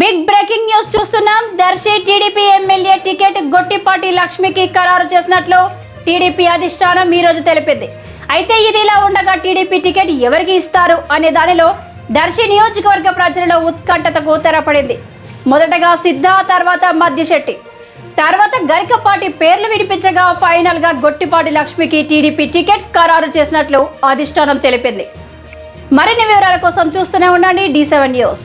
Big breaking news చూస్తున్నాం. Darsi TDP MLA ticket Gottipati లక్ష్మికి ఖరారు చేసినట్లు టీడీపీ అధిష్టానం ఈ రోజు తెలిపింది. అయితే ఇది ఇలా ఉండగా టీడీపీ టికెట్ ఎవరికి ఇస్తారు అనే దానిలో దర్శి నియోజకవర్గ ప్రజలలో ఉత్కంఠతకు తెరపడింది. మొదటగా సిద్ధ తర్వాత మధ్యశెట్టి తర్వాత గరికపాటి పేర్లు వినిపించగా ఫైనల్గా గొట్టిపాటి లక్ష్మికి టీడీపీ టికెట్ ఖరారు చేసినట్లు అధిష్టానం తెలిపింది. మరిన్ని వివరాల కోసం చూస్తూనే ఉండండి డి సెవెన్ న్యూస్.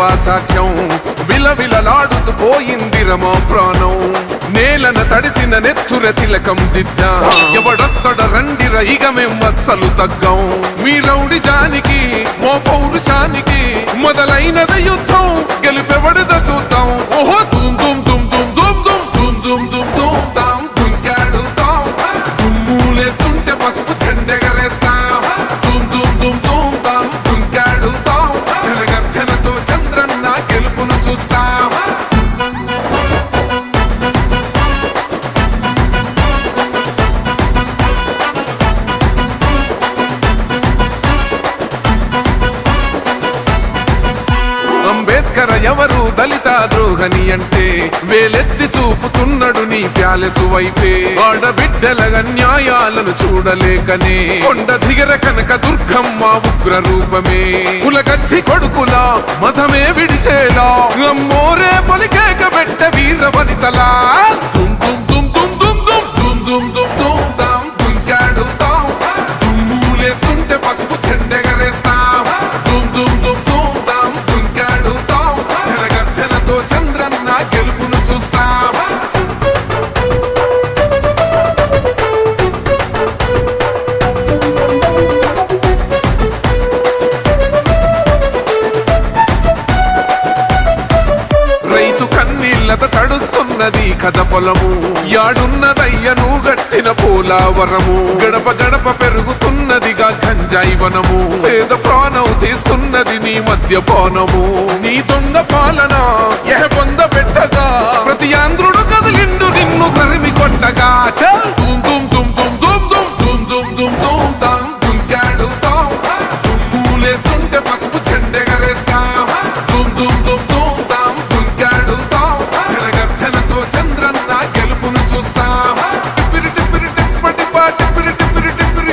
కత్తులు లేవా విలవిలలాడుతూ పోయింది రమా ప్రాణం. నేలన తడిసిన నెత్తుర తిలకం దిద్దా. ఎవడొస్తడ రండిర ఇక మేం అస్సలు తగ్గం. మీ రౌడి జానికి మో పౌరుషానికి మొదలైనద యుద్ధం. గెలుపెవడద దళిత ద్రోహని అంటే వేలెత్తి చూపుతున్నాడు నీ ప్యాలెసు వైపే. ఆడబిడ్డల న్యాయాలను చూడలేకనే. కొండ దిగర కనక దుర్గమ్మ ఉగ్ర రూపమే. కులగచ్చి కొడుకులా మతమే విడిచేలా. అమ్మోరే పలికేక పెట్ట వీర వనితలా. ఉన్నది కథ పొలము యాడున్నదయ్యను గట్టిన పోలావరము గడప గడప పెరుగుతున్నదిగా గంజాయి వనము పేద ప్రాణం తీస్తున్నది నీ మద్యపానము నీ దొంగ పాలన ఎహ పొంద పెట్టగా ప్రతి ఆంధ్రుడు కదిలిండు నిన్ను తరిమి కొట్టగా చల్ దుమ్ దుమ్ దుమ్ దుమ్ దుమ్ దుమ్ దుమ్ దుమ్ దుమ్ దుమ్ తాం దుంకాడుతాం దుమ్ములేస్తుంటే పసుపు చెండెగరేస్తాం దుమ్ దుమ్